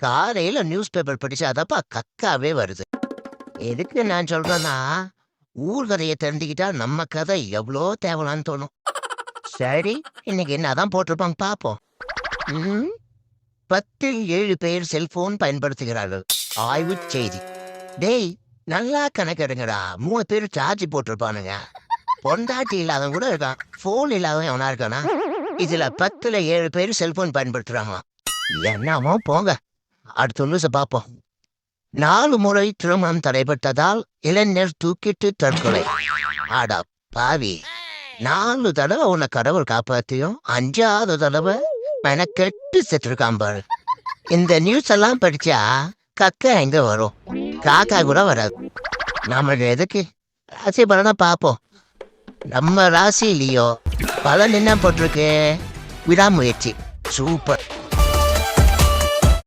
காலையில news paper படிச்சாதப்பா கக்காவே வருது. எதுக்கு நான் சொல்றேன்னா ஊர் கதையை தெரிஞ்சுக்கிட்டா நம்ம கதை எவ்வளோ தேவலான்னு தோணும். சரி இன்னைக்கு என்னதான் போட்டிருப்பாங்க பார்ப்போம் ம், பத்தில் ஏழு பேர் செல்போன் பயன்படுத்துகிறார்கள். ஆய்வு செய்தி. டேய் நல்லா கணக்கெடுங்கடா. மூணு பேர் சார்ஜ் போட்டிருப்பானுங்க. பொண்டாட்டி இல்லாதவன் கூட இருக்கான். ஃபோன் இல்லாதவன் எவனா இருக்கானா? இதுல பத்துல ஏழு பேர் செல்போன் பயன்படுத்துறாங்களாம். என்னமோ போங்க. அடுத்த நியூஸை பார்ப்போம். நாலு முறை திருமணம் தடைபட்டதால் இளைஞர் தூக்கிட்டு தற்கொலை. ஆடா பாவி. நாலு தடவை உன்னை கடவுள் காப்பாத்தியும் அஞ்சாவது தடவை மெனக்கெட்டு செத்துருக்கான் பாரு. இந்த நியூஸ் எல்லாம் படிச்சா கக்கா எங்க வரும்? காக்கா கூட வராது. நம்ம எதுக்கு? ராசி பலனை பார்ப்போம். நம்ம ராசிலேயோ பலன் என்ன போட்டிருக்கு? விடாமுயற்சி. சூப்பர்.